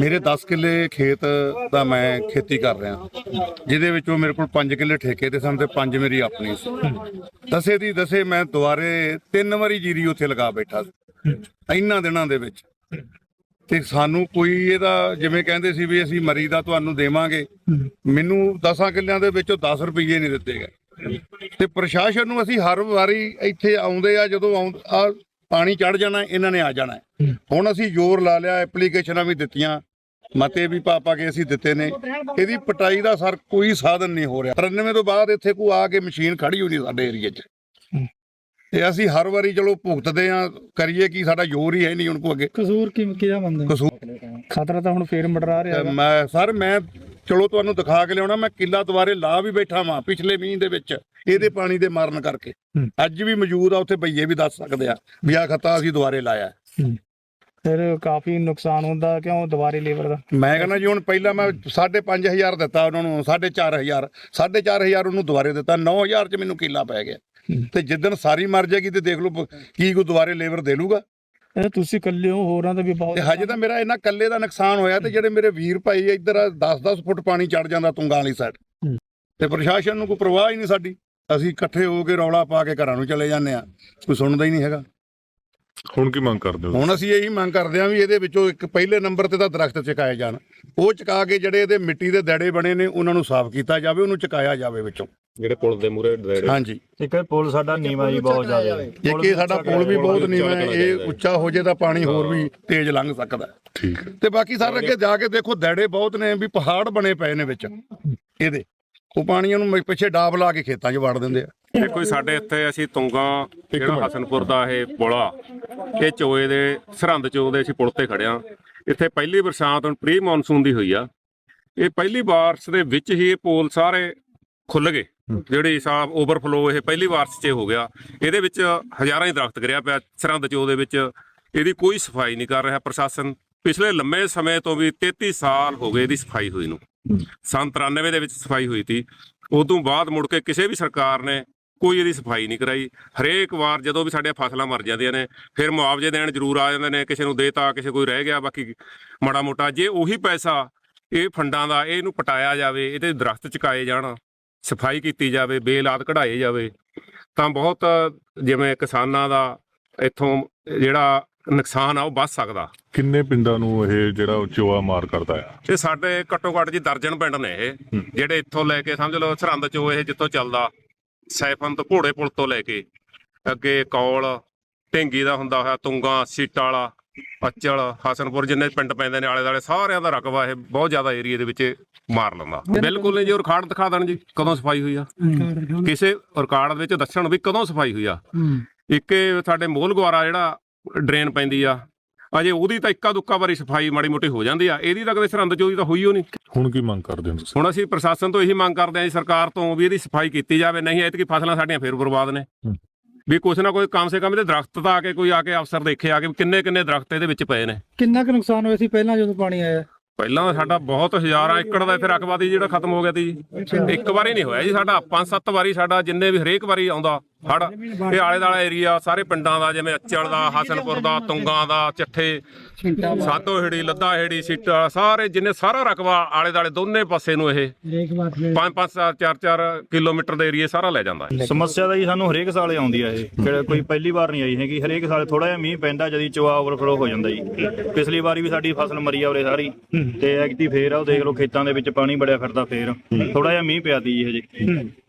ਮੇਰੇ 10 ਕਿੱਲੇ ਖੇਤ ਦਾ ਮੈਂ ਖੇਤੀ ਕਰ ਰਿਹਾ। ਜਿਹਦੇ ਵਿੱਚੋਂ ਮੇਰੇ ਕੋਲ 5 ਕਿੱਲੇ ਠੇਕੇ ਤੇ ਸਨ ਤੇ 5 ਮੇਰੀ ਆਪਣੀ ਸੀ। ਦਸੇ ਦੀ ਦਸੇ ਮੈਂ ਦੁਬਾਰੇ ਤਿੰਨ ਵਾਰੀ ਜੀਰੀ ਉੱਥੇ ਲਗਾ ਬੈਠਾ ਸੀ। ਇੰਨਾ ਦਿਨਾਂ ਦੇ ਵਿੱਚ। ਤੇ ਸਾਨੂੰ ਕੋਈ ਇਹਦਾ ਜਿਵੇਂ ਕਹਿੰਦੇ ਸੀ ਵੀ ਅਸੀਂ ਮਰੀ ਦਾ ਤੁਹਾਨੂੰ ਦੇਵਾਂਗੇ। ਮੈਨੂੰ 10 ਕਿੱਲਿਆਂ ਦੇ ਵਿੱਚੋਂ 10 ਰੁਪਏ ਨਹੀਂ ਦਿੱਤੇ ਗਏ। ਤੇ ਪ੍ਰਸ਼ਾਸਨ ਨੂੰ ਅਸੀਂ ਹਰ ਵਾਰੀ ਇੱਥੇ ਆਉਂਦੇ ਆ, ਜਦੋਂ ਆਉਂ- ਆ ਪਾਣੀ ਚੜ ਜਾਣਾ ਇਹਨਾਂ ਨੇ ਆ ਜਾਣਾ। ਹੁਣ ਅਸੀਂ ਜ਼ੋਰ ਲਾ ਲਿਆ ਐਪਲੀਕੇਸ਼ਨਾਂ ਵੀ ਦਿੱਤੀਆਂ। ਮਤੇ ਵੀ ਪਾ ਪਾ ਕੇ ਅਸੀਂ ਦਿੱਤੇ ਨੇ। ਇਹਦੀ ਪਟਾਈ ਦਾ ਸਰ ਕੋਈ ਸਾਧਨ ਨਹੀਂ ਹੋ ਰਿਹਾ। 93 ਤੋਂ ਬਾਅਦ ਇੱਥੇ ਕੋਈ ਆ ਕੇ ਮਸ਼ੀਨ ਖੜੀ ਹੋਈ ਨਹੀਂ ਸਾਡੇ ਏਰੀਏ 'ਚ। ਤੇ ਅਸੀਂ ਹਰ ਵਾਰੀ ਚਲੋ ਭੁਗਤਦੇ ਆ ਕਰੀਏ ਕੀ ਸਾਡਾ ਜ਼ੋਰ ਹੀ ਹੈ ਨਹੀਂ ਹੁਣ ਕੋ ਅੱਗੇ। ਕਸੂਰ ਕੀ ਕਿਹਦਾ ਮੰਨਦੇ ਕਸੂਰ ਖਤਰਾ ਤਾਂ ਹੁਣ ਫੇਰ ਮੰਡਰਾ ਰਿਹਾ ਮੈਂ ਸਰ ਮੈਂ ਚਲੋ ਤੁਹਾਨੂੰ ਦਿਖਾ ਕੇ ਲਿਆਉਣਾ ਮੈਂ ਕਿੱਲਾ ਦੁਬਾਰੇ ਲਾ ਵੀ ਬੈਠਾ ਵਾਂ ਪਿਛਲੇ ਮੀਂਹ ਦੇ ਵਿੱਚ ਇਹਦੇ ਪਾਣੀ ਦੇ ਮਾਰਨ ਕਰਕੇ। ਅੱਜ ਵੀ ਮੌਜੂਦ ਆ ਉੱਥੇ ਬਈਏ ਵੀ ਦੱਸ ਸਕਦੇ ਆ ਵੀ ਆ ਖੱਤਾ ਅਸੀਂ ਦੁਬਾਰੇ ਲਾਇਆ। ਫਿਰ ਕਾਫੀ ਨੁਕਸਾਨ ਹੁੰਦਾ ਕਿਉਂ ਦੁਬਾਰੇ ਲੇਬਰ ਦਾ? ਮੈਂ ਕਹਿੰਦਾ ਜੀ ਹੁਣ ਪਹਿਲਾਂ ਮੈਂ 5500 ਦਿੱਤਾ ਉਹਨਾਂ ਨੂੰ 4500 4500 ਉਹਨੂੰ ਦੁਬਾਰੇ ਦਿੱਤਾ 9000 ਚ ਮੈਨੂੰ ਕਿੱਲਾ ਪੈ ਗਿਆ। ਤੇ ਜਿੱਦਣ ਸਾਰੀ ਮਰ ਜਾਏਗੀ ਤੇ ਦੇਖ ਲਓ ਕੀ ਕੋ ਦੁਬਾਰੇ ਲੇਬਰ ਦੇ ਲੂਗਾ। ਇਹ ਤੁਸੀਂ ਇਕੱਲੇ ਹੋ ਹੋਰਾਂ ਦਾ ਵੀ ਬਹੁਤ ਤੇ ਹਜੇ ਤਾਂ ਮੇਰਾ ਇਹਨਾਂ ਕੱਲੇ ਦਾ ਨੁਕਸਾਨ ਹੋਇਆ ਤੇ ਜਿਹੜੇ ਮੇਰੇ ਵੀਰ ਭਾਈ ਇੱਧਰ 10-10 ਫੁੱਟ ਪਾਣੀ ਚੜ ਜਾਂਦਾ ਤੁੰਗਾਂ ਵਾਲੀ ਸਾਈਡ। ਤੇ ਪ੍ਰਸ਼ਾਸਨ ਨੂੰ ਕੋਈ ਪਰਵਾਹ ਹੀ ਨਹੀਂ ਸਾਡੀ। ਅਸੀਂ ਇਕੱਠੇ ਹੋ ਕੇ ਰੌਲਾ ਪਾ ਕੇ ਘਰਾਂ ਨੂੰ ਚਲੇ ਜਾਂਦੇ ਆ। ਕੋਈ ਸੁਣਦਾ ਹੀ ਨਹੀਂ ਹੈਗਾ। ਹੁਣ ਕੀ ਮੰਗ ਕਰਦੇ ਹੋ ਹੁਣ ਅਸੀਂ ਇਹੀ ਮੰਗ ਕਰਦੇ ਹਾਂ ਵੀ ਇਹਦੇ ਵਿੱਚੋਂ ਇੱਕ ਪਹਿਲੇ ਨੰਬਰ ਤੇ ਤਾਂ ਦਰਖਤ ਚਕਾਏ ਜਾਣ। ਉਹ ਚਕਾ ਕੇ ਜਿਹੜੇ ਇਹਦੇ ਮਿੱਟੀ ਦੇ ਦੜੇ ਬਣੇ ਨੇ ਉਹਨਾਂ ਨੂੰ ਸਾਫ਼ ਕੀਤਾ ਜਾਵੇ ਉਹਨੂੰ ਚਕਾਇਆ ਜਾਵੇ ਵਿੱਚੋਂ। ਜਿਹੜੇ ਪੁਲ ਦੇ ਮੂਰੇ ਡੇੜੇ ਹਾਂਜੀ। ਇੱਕ ਇਹ ਪੁਲ ਸਾਡਾ ਨੀਵਾ ਜੀ ਬਹੁਤ ਜ਼ਿਆਦਾ। ਇੱਕ ਇਹ ਸਾਡਾ ਪੁਲ ਵੀ ਬਹੁਤ ਨੀਵਾਂ ਹੈ ਇਹ ਉੱਚਾ ਹੋ ਜੇ ਤਾਂ ਪਾਣੀ ਹੋਰ ਵੀ ਤੇਜ਼ ਲੰਘ ਸਕਦਾ ਹੈ। ਠੀਕ ਹੈ। ਤੇ ਬਾਕੀ ਸਰ ਅੱਗੇ ਜਾ ਕੇ ਦੇਖੋ ਦੜੇ ਬਹੁਤ ਨੇ ਵੀ ਪਹਾੜ ਬਣੇ ਪਏ ਨੇ ਵਿੱਚ। ਇਹਦੇ ਉਹ ਪਾਣੀਆਂ ਨੂੰ ਮ- ਪਿੱਛੇ ਡਾਬ ਲਾ ਕੇ ਖੇਤਾਂ 'ਚ ਵੜ ਦਿੰਦੇ ਆ। ਦੇਖੋ ਜੀ ਸਾਡੇ ਇੱਥੇ ਅਸੀਂ ਤੁੰਗਾ ਜਿਹੜਾ ਹਸਨਪੁਰ ਦਾ ਇਹ ਪੁਲਾ ਇਹ ਚੋਏ ਦੇ ਸਰਹੰਦ ਚੋ ਦੇ ਅਸੀਂ ਪੁਲ ਤੇ ਖੜਿਆ ਇੱਥੇ ਪਹਿਲੀ ਬਰਸਾਤ ਹੁਣ ਪ੍ਰੀ ਮੌਨਸੂਨ ਦੀ ਹੋਈ ਆ। ਇਹ ਪਹਿਲੀ ਬਾਰਿਸ਼ ਦੇ ਵਿੱਚ ਹੀ ਇਹ ਪੋਲ ਸਾਰੇ ਖੁੱਲ ਗਏ। ਜਿਹੜੇ ਹਿਸਾਬ ਓਵਰਫਲੋ ਇਹ ਪਹਿਲੀ ਬਾਰਿਸ਼ 'ਚ ਹੋ ਗਿਆ। ਇਹਦੇ ਵਿੱਚ ਹਜ਼ਾਰਾਂ ਹੀ ਦਰਖਤ ਗਿਰਿਆ ਪਿਆ ਸਰਹੰਦ ਚੋ ਦੇ ਵਿੱਚ। ਇਹਦੀ ਕੋਈ ਸਫ਼ਾਈ ਨਹੀਂ ਕਰ ਰਿਹਾ ਪ੍ਰਸ਼ਾਸਨ। ਪਿਛਲੇ ਲੰਮੇ ਸਮੇਂ ਤੋਂ ਵੀ 33 ਸਾਲ ਹੋ ਗਏ ਇਹਦੀ ਸਫ਼ਾਈ ਹੋਈ ਨੂੰ। ਸੰਨ 93 ਦੇ ਵਿੱਚ ਸਫ਼ਾਈ ਹੋਈ ਸੀ। ਉਦੋਂ ਬਾਅਦ ਮੁੜ ਕੇ ਕਿਸੇ ਵੀ ਸਰਕਾਰ ਨੇ ਕੋਈ ਇਹਦੀ ਸਫ਼ਾਈ ਨਹੀਂ ਕਰਾਈ। ਹਰੇਕ ਵਾਰ ਜਦੋਂ ਵੀ ਸਾਡੇ ਫਸਲਾਂ ਮਰ ਜਾਂਦੀਆਂ ਨੇ ਫਿਰ ਮੁਆਵਜ਼ੇ ਦੇਣ ਜ਼ਰੂਰ ਆ ਜਾਂਦੇ ਨੇ ਕਿਸੇ ਨੂੰ ਦੇਤਾ ਕਿਸੇ ਕੋਈ ਰਹਿ ਗਿਆ ਬਾਕੀ ਮਾੜਾ ਮੋਟਾ ਜੇ ਉਹੀ ਪੈਸਾ ਇਹ ਫੰਡਾਂ ਦਾ ਇਹਨੂੰ ਪਟਾਇਆ ਜਾਵੇ ਇਹਦੇ ਦਰਖਤ ਚੁਕਾਏ ਜਾਣ ਸਫ਼ਾਈ ਕੀਤੀ ਜਾਵੇ ਬੇਲਾਤ ਕਢਾਏ ਜਾਵੇ ਤਾਂ ਬਹੁਤ ਜਿਵੇਂ ਕਿਸਾਨਾਂ ਦਾ ਇੱਥੋਂ ਜਿਹੜਾ ਨੁਕਸਾਨ ਆ ਉਹ ਬਚ ਸਕਦਾ। ਕਿੰਨੇ ਪਿੰਡਾਂ ਨੂੰ ਇਹ ਜਿਹੜਾ ਚੋਆ ਮਾਰ ਕਰਦਾ ਹੈ ਇਹ ਸਾਡੇ ਘੱਟੋ ਘੱਟ ਜੀ ਦਰਜਨ ਪਿੰਡ ਨੇ ਇਹ ਜਿਹੜੇ ਇੱਥੋਂ ਲੈ ਕੇ ਸਮਝ ਲਓ ਸਰਹੰਦ ਚੋਂ ਇਹ ਜਿੱਥੋਂ ਚੱਲਦਾ ਸੈਫਨ ਤੋਂ ਘੋੜੇ ਪੁਲ ਤੋਂ ਲੈ ਕੇ ਅੱਗੇ ਕੌਲ ਢਿੰਗੀ ਦਾ ਹੁੰਦਾ ਹੋਇਆ ਤੁੰਗਾ ਸੀਟਾ ਵਾਲਾ ਅਚਲ ਹਸਨਪੁਰ ਜਿੰਨੇ ਪਿੰਡ ਪੈਂਦੇ ਨੇ ਆਲੇ ਦਾਲੇ ਸਾਰਿਆਂ ਦਾ ਰਕਬਾ ਇਹ ਬਹੁਤ ਜ਼ਿਆਦਾ ਏਰੀਆ ਦੇ ਵਿੱਚ ਮਾਰ ਲੈਂਦਾ। ਬਿਲਕੁਲ। ਨਹੀਂ ਜੀ ਉਹ ਰਿਕਾਰਡ ਦਿਖਾ ਦੇਣ ਜੀ ਕਦੋਂ ਸਫ਼ਾਈ ਹੋਈ ਆ? ਕਿਸੇ ਰਿਕਾਰਡ ਵਿੱਚ ਦੱਸਣ ਵੀ ਕਦੋਂ ਸਫ਼ਾਈ ਹੋਈ ਆ। ਇੱਕ ਸਾਡੇ ਮੋਲ ਗਵਾਰਾ ਜਿਹੜਾ ਡਰੇਨ ਪੈਂਦੀ ਆ ਅਜੇ ਉਹਦੀ ਤਾਂ ਇੱਕਾ ਦੁੱਕਾ ਵਾਰੀ ਸਫ਼ਾਈ ਮਾੜੀ ਮੋਟੀ ਹੋ ਜਾਂਦੀ ਆ ਇਹਦੀ ਤਾਂ ਕਦੇ ਸਰਹੰਦ ਚੋਂ ਦੀ ਤਾਂ ਹੋਈ ਓ ਨਹੀਂ। ਹੁਣ ਕੀ ਮੰਗ ਕਰਦੇ ਹੋ ਤੁਸੀਂ? ਹੁਣ ਅਸੀਂ ਪ੍ਰਸ਼ਾਸਨ ਤੋਂ ਇਹੀ ਮੰਗ ਕਰਦੇ ਹਾਂ ਜੀ ਸਰਕਾਰ ਤੋਂ ਵੀ ਇਹਦੀ ਸਫ਼ਾਈ ਕੀਤੀ ਜਾਵੇ ਨਹੀਂ ਐਤਕੀ ਫਸਲਾਂ ਸਾਡੀਆਂ ਫੇਰ ਬਰਬਾਦ ਨੇ। ਹੂੰ। ਵੀ ਕੁਛ ਨਾ ਕੋਈ ਕਮ ਸੇ ਕਮ ਇਹਦੇ ਦਰਖਤ ਤਾਂ ਆ ਕੇ ਕੋਈ ਆ ਕੇ ਅਫਸਰ ਦੇਖੇ ਆ ਕੇ ਕਿੰਨੇ ਕਿੰਨੇ ਦਰਖਤ ਇਹਦੇ ਵਿੱਚ ਪਏ ਨੇ। ਕਿੰਨਾ ਕੁ ਨੁਕਸਾਨ ਹੋਇਆ ਸੀ ਪਹਿਲਾਂ ਜਦੋਂ ਪਾਣੀ ਆਇਆ? ਪਹਿਲਾਂ ਸਾਡਾ ਬਹੁਤ ਹਜ਼ਾਰਾਂ ਏਕੜ ਦਾ ਇੱਥੇ ਰਕਬਾ ਸੀ ਜਿਹੜਾ ਖਤਮ ਹੋ ਗਿਆ ਸੀ। ਇੱਕ ਵਾਰੀ ਨਹੀਂ ਹੋਇਆ ਜੀ ਸਾਡਾ ਪੰਜ ਸੱਤ ਵਾਰੀ ਸਾਡਾ ਜਿੰਨੇ ਵੀ ਹਰੇਕ ਵਾਰੀ ਆਉਂਦਾ। ਹੜ, ਇਹ ਆਲੇ ਦਾਲਾ ਏਰੀਆ ਸਾਰੇ ਪਿੰਡਾਂ ਦਾ, ਜਿਵੇਂ ਅਚਲ ਦਾ, ਹਸਨਪੁਰ ਦਾ, ਤੁੰਗਾਂ ਦਾ, ਚੱਠੇ, ਸਾਤੋ ਹੇੜੀ, ਲੱਦਾ ਹੇੜੀ, ਸੀਟਾ ਸਾਰੇ ਜਿੰਨੇ ਸਾਰਾ ਰਕਬਾ ਆਲੇ ਦਾਲੇ ਦੋਨੇ ਪਾਸੇ ਨੂੰ ਇਹ ਪੰਜ ਪੰਜ, ਚਾਰ ਚਾਰ ਚਾਰ ਕਿਲੋਮੀਟਰ ਦੇ ਏਰੀਆ ਸਾਰਾ ਲੈ ਜਾਂਦਾ ਸਮੱਸਿਆ ਤਾਂ ਜੀ ਸਾਨੂੰ ਹਰੇਕ ਸਾਲ ਆਉਂਦੀ ਆ ਇਹ। ਕਿਹੜਾ ਕੋਈ ਪਹਿਲੀ ਵਾਰ ਨਹੀਂ ਆਈ ਹੈਗੀ। ਹਰੇਕ ਸਾਲ ਥੋੜਾ ਜਿਹਾ ਮੀਂਹ ਪੈਂਦਾ, ਜਦੀ ਚੋਆ ਓਵਰਫਲੋ ਹੋ ਜਾਂਦਾ ਜੀ। ਪਿਛਲੀ ਵਾਰੀ ਵੀ ਸਾਡੀ ਫਸਲ ਮਰੀ ਆ ਉਰੇ ਸਾਰੀ। ਤੇ ਐਗਤੀ ਫੇਰ ਆ, ਉਹ ਦੇਖ ਲਓ ਖੇਤਾਂ ਦੇ ਵਿੱਚ ਪਾਣੀ ਬੜਿਆ ਫਿਰਦਾ ਫੇਰ। ਥੋੜਾ ਜਿਹਾ ਮੀਂਹ ਪਿਆ ਤੀ ਜੀ ਹਜੇ।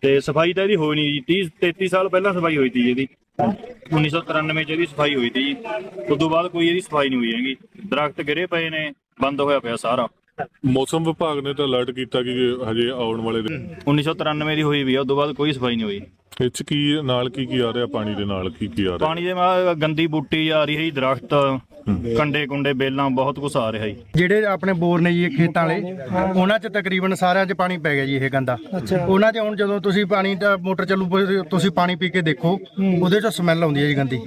ਤੇ ਸਫ਼ਾਈ ਤਾਂ ਇਹਦੀ ਹੋਈ ਨਹੀਂ ਜੀ। 30 33 ਸਾਲ ਪਹਿਲਾਂ ਸਫ਼ਾਈ ਹੋਈ ਜੀ ਇਹਦੀ। 1993 ਚ ਇਹਦੀ ਸਫ਼ਾਈ ਹੋਈ ਜੀ। ਉਸ ਤੋਂ ਬਾਅਦ ਕੋਈ ਇਹਦੀ ਸਫ਼ਾਈ ਨਹੀਂ ਹੋਈ ਹੈਗੀ। ਦਰਖਤ ਗਿਰੇ ਪਏ ਨੇ ਬੰਦ ਹੋਇਆ ਪਿਆ ਸਾਰਾ। ਮੌਸਮ ਵਿਭਾਗ ਨੇ ਤਾਂ ਅਲਰਟ ਕੀਤਾ ਕਿ ਹਜੇ ਆਉਣ ਵਾਲੇ ਦਿਨ 1993 ਦੀ ਹੋਈ ਵੀ ਆ ਉਸ ਤੋਂ ਬਾਅਦ ਕੋਈ ਸਫ਼ਾਈ ਨਹੀਂ ਹੋਈ। ਇਹ 'ਚ ਕੀ ਨਾਲ ਕੀ ਕੀ ਆ ਰਿਹਾ? ਪਾਣੀ ਦੇ ਨਾਲ ਕੀ ਕੀ ਆ ਰਿਹਾ? ਪਾਣੀ ਦੇ ਨਾਲ ਗੰਦੀ ਬੂਟੀ ਆ ਰਹੀ ਹੈ ਦਰਖਤ। ਕੰਡੇ ਕੁੰਡੇ ਬੇਲਾਂ ਬਹੁਤ ਕੁਛ ਆ ਰਿਹਾ ਜੀ। ਜਿਹੜੇ ਆਪਣੇ ਬੋਰ ਨੇ ਜੀ ਇਹ ਖੇਤਾਂ ਵਾਲੇ ਉਹਨਾਂ 'ਚ ਤਕਰੀਬਨ ਸਾਰਿਆਂ 'ਚ ਪਾਣੀ ਪੈ ਗਿਆ ਜੀ ਇਹ ਗੰਦਾ। ਉਹਨਾਂ 'ਚ ਹੁਣ ਜਦੋਂ ਤੁਸੀਂ ਪਾਣੀ ਦਾ ਮੋਟਰ ਚੱਲੂ ਪ- ਤੁਸੀਂ ਪਾਣੀ ਪੀ ਕੇ ਦੇਖੋ ਉਹਦੇ 'ਚ ਸਮੈਲ ਆਉਂਦੀ ਹੈ ਜੀ ਗੰਦੀ।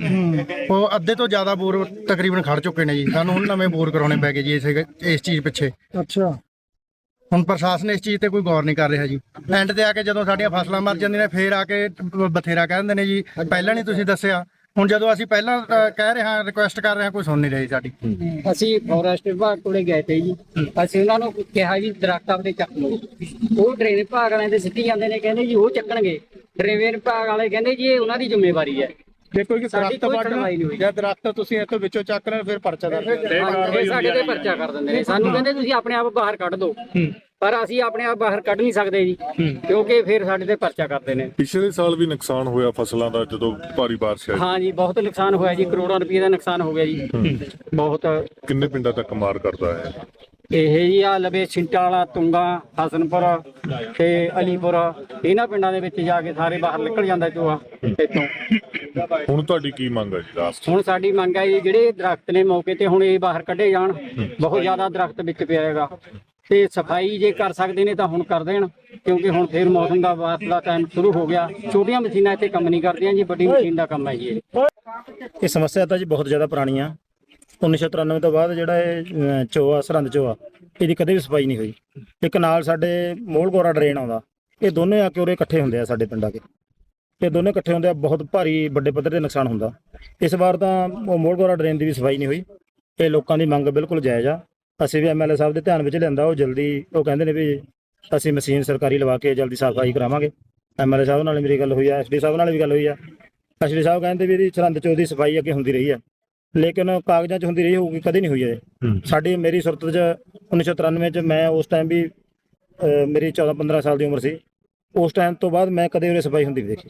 ਉਹ ਅੱਧੇ ਤੋਂ ਜ਼ਿਆਦਾ ਬੋਰ ਤਕਰੀਬਨ ਖੜ ਚੁੱਕੇ ਨੇ ਜੀ। ਸਾਨੂੰ ਹੁਣ ਨਵੇਂ ਬੋਰ ਕਰਾਉਣੇ ਪੈ ਗਏ ਜੀ ਇਸ ਇਸ ਚੀਜ਼ ਪਿੱਛੇ। ਅੱਛਾ। ਹੁਣ ਪ੍ਰਸ਼ਾਸਨ ਇਸ ਚੀਜ਼ ਤੇ ਕੋਈ ਗੌਰ ਨਹੀਂ ਕਰ ਰਿਹਾ ਜੀ। ਐਂਡ ਤੇ ਆ ਕੇ ਜਦੋਂ ਸਾਡੀਆਂ ਫਸਲਾਂ ਮਰ ਜਾਂਦੀਆਂ ਨੇ ਫੇਰ ਆ ਕੇ ਬ- ਬਥੇਰਾ ਕਹਿੰਦੇ ਨੇ ਜੀ। ਪਹਿਲਾਂ ਨਹੀਂ ਤੁਸੀਂ ਦੱਸਿਆ। ਹੁਣ ਜਦੋਂ ਅਸੀਂ ਪਹਿਲਾਂ ਅ, ਕਹਿ ਰਹੇ ਹਾਂ ਰਿਕੁਐਸਟ ਕਰ ਰਹੇ ਹਾਂ ਕੋਈ ਸੁਣ ਨਹੀਂ ਰਹੀ ਸਾਡੀ। ਅਸੀਂ ਫੋਰੈਸਟ ਵਿਭਾਗ ਕੋਲੇ ਗਏ ਤੇ ਜੀ ਅਸੀਂ ਉਹਨਾਂ ਨੂੰ ਕਿਹਾ ਜੀ ਦਰਖਤ ਆਪਦੇ ਚੱਕ ਲਓ। ਉਹ ਡਰੇਨ ਵਿਭਾਗ ਵਾਲਿਆਂ ਦੇ ਸਿੱਟੀ ਜਾਂਦੇ ਨੇ ਕਹਿੰਦੇ ਜੀ ਉਹ ਚੱਕਣਗੇ। ਡਰੇਨ ਵਿਭਾਗ ਵਾਲੇ ਕਹਿੰਦੇ ਜੀ ਇਹ ਉਹਨਾਂ ਦੀ ਜ਼ਿੰਮੇਵਾਰੀ ਹੈ। ਦੇਖੋ ਕਿ ਸਾਡੀ ਦਰਖਤ ਕੋਈ ਸੁਣਵਾਈ ਨਹੀਂ ਹੋਈ। ਜਾਂ ਦਰਖਤ ਤੁਸੀਂ ਇੱਥੋਂ ਵਿੱਚੋਂ ਚੱਕ ਲੈਣ ਫਿਰ ਪਰਚਾ ਦਰਜ ਇਹ ਸਾਡੇ ਤੇ ਪਰਚਾ ਕਰ ਦਿੰਦੇ ਨੇ। ਸਾਨੂੰ ਕਹਿੰਦੇ ਤੁਸੀਂ ਆਪਣੇ ਆਪ ਬਾਹਰ ਕੱਢ ਦਿਓ। ਪਰ ਅਸੀਂ ਆਪਣੇ ਆਪ ਬਾਹਰ ਕੱਢ ਨਹੀਂ ਸਕਦੇ ਜੀ ਕਿਉਂਕਿ ਫਿਰ ਸਾਡੇ ਤੇ ਪਰਚਾ ਕਰਦੇ ਨੇ। ਪਿਛਲੇ ਸਾਲ ਵੀ ਨੁਕਸਾਨ ਹੋਇਆ ਫਸਲਾਂ ਦਾ ਜਦੋਂ ਭਾਰੀ ਬਾਰਿਸ਼ ਆਈ। ਹਾਂ ਜੀ ਬਹੁਤ ਨੁਕਸਾਨ ਹੋਇਆ ਜੀ ਕਰੋੜਾਂ ਰੁਪਏ ਦਾ ਨੁਕਸਾਨ ਹੋ ਗਿਆ ਜੀ। ਬਹੁਤ ਕਿੰਨੇ ਪਿੰਡਾਂ ਤੱਕ ਮਾਰ ਕਰਦਾ ਹੈ? ਇਹ ਜੀ ਆ ਲਵੇ ਛਿੰਟਾ ਵਾਲਾ ਤੁੰਗਾ ਹਸਨਪੁਰ ਤੇ ਅਲੀਪੁਰ। ਇਹਨਾਂ ਪਿੰਡਾਂ ਦੇ ਵਿੱਚ ਜਾ ਕੇ ਸਾਰੇ ਬਾਹਰ ਨਿਕਲ ਜਾਂਦਾ ਚੋਆ ਇੱਥੋਂ। ਹੁਣ ਤੁਹਾਡੀ ਕੀ ਮੰਗ ਹੈ ਜੀ ਲਾਸਟ ਹੁਣ ਸਾਡੀ ਮੰਗ ਹੈ ਜੀ ਜਿਹੜੇ ਦਰਖਤ ਨੇ ਮੌਕੇ ਤੇ ਹੁਣ ਇਹ ਬਾਹਰ ਕੱਢੇ ਜਾਣ ਬਹੁਤ ਜ਼ਿਆਦਾ ਦਰਖਤ ਵਿੱਚ ਪਿਆ ਹੈਗਾ। ਤੇ ਸਫ਼ਾਈ ਜੇ ਕਰ ਸਕਦੇ ਨੇ ਤਾਂ ਹੁਣ ਕਰ ਦੇਣ ਕਿਉਂਕਿ ਹੁਣ ਫੇਰ ਮੌਸਮ ਦਾ ਬਾਰਿਸ਼ ਦਾ ਟਾਈਮ ਸ਼ੁਰੂ ਹੋ ਗਿਆ। ਛੋਟੀਆਂ ਮਸ਼ੀਨਾਂ ਇੱਥੇ ਕੰਮ ਨਹੀਂ ਕਰਦੀਆਂ ਜੀ ਵੱਡੀ ਮਸ਼ੀਨ ਦਾ ਕੰਮ ਹੈ ਜੀ ਇਹ। ਇਹ ਸਮੱਸਿਆ ਤਾਂ ਜੀ ਬਹੁਤ ਜ਼ਿਆਦਾ ਪੁਰਾਣੀ ਆ। 1993 ਤੋਂ ਬਾਅਦ ਜਿਹੜਾ ਇਹ ਅਹ, ਚੋਆ ਸਰਹੰਦ ਚੋਆ ਇਹਦੀ ਕਦੇ ਵੀ ਸਫ਼ਾਈ ਨਹੀਂ ਹੋਈ। ਇੱਕ ਨਾਲ ਸਾਡੇ ਮੋਲਗੋਰਾ ਡਰੇਨ ਆਉਂਦਾ। ਇਹ ਦੋਨੇ ਆ ਕੇ ਉਰੇ ਇਕੱਠੇ ਹੁੰਦੇ ਆ ਸਾਡੇ ਪਿੰਡਾਂ ਕੇ। ਇਹ ਦੋਨੇ ਇਕੱਠੇ ਹੁੰਦੇ ਆ ਬਹੁਤ ਭਾਰੀ ਵੱਡੇ ਪੱਧਰ ਤੇ ਨੁਕਸਾਨ ਹੁੰਦਾ। ਇਸ ਵਾਰ ਤਾਂ ਉਹ ਮੋਲਗੋਰਾ ਡਰੇਨ ਦੀ ਵੀ ਸਫ਼ਾਈ ਨਹੀਂ ਹੋਈ। ਇਹ ਲੋਕਾਂ ਦੀ ਮੰਗ ਬਿਲਕੁਲ ਜਾਇਜ਼ ਆ। ਅਸੀਂ ਵੀ ਐਮਐਲਏ ਸਾਹਿਬ ਦੇ ਧਿਆਨ ਵਿੱਚ ਲਿਆਂਦਾ ਉਹ ਜਲਦੀ ਉਹ ਕਹਿੰਦੇ ਨੇ ਵੀ ਅਸੀਂ ਮਸ਼ੀਨ ਸਰਕਾਰੀ ਲਵਾ ਕੇ ਜਲਦੀ ਸਫ਼ਾਈ ਕਰਾਵਾਂਗੇ। ਐਮਐਲਏ ਸਾਹਿਬ ਨਾਲ ਮੇਰੀ ਗੱਲ ਹੋਈ ਆ ਐਸਡੀ ਸਾਹਿਬ ਨਾਲ ਵੀ ਗੱਲ ਹੋਈ ਆ। ਐਸਡੀ ਸਾਹਿਬ ਕਹਿੰਦੇ ਵੀ ਇਹਦੀ ਸਰਹੰਦ ਚੋਂ ਦੀ ਸਫ਼ਾਈ ਅੱਗੇ ਹੁੰਦੀ ਰਹੀ ਆ। ਲੇਕਿਨ ਕਾਗਜ਼ਾਂ 'ਚ ਹੁੰਦੀ ਰਹੀ ਹੋਊਗੀ ਕਦੇ ਨਹੀਂ ਹੋਈ ਇਹ। ਸਾਡੀ ਮੇਰੀ ਸੁਰਤ 'ਚ 1993 'ਚ ਮੈਂ ਉਸ ਟਾਈਮ ਵੀ ਮੇਰੀ 14 15 ਸਾਲ ਦੀ ਉਮਰ ਸੀ। ਉਸ ਟਾਈਮ ਤੋਂ ਬਾਅਦ ਮੈਂ ਕਦੇ ਉਰੇ ਸਫ਼ਾਈ ਹੁੰਦੀ ਨਹੀਂ ਦੇਖੀ।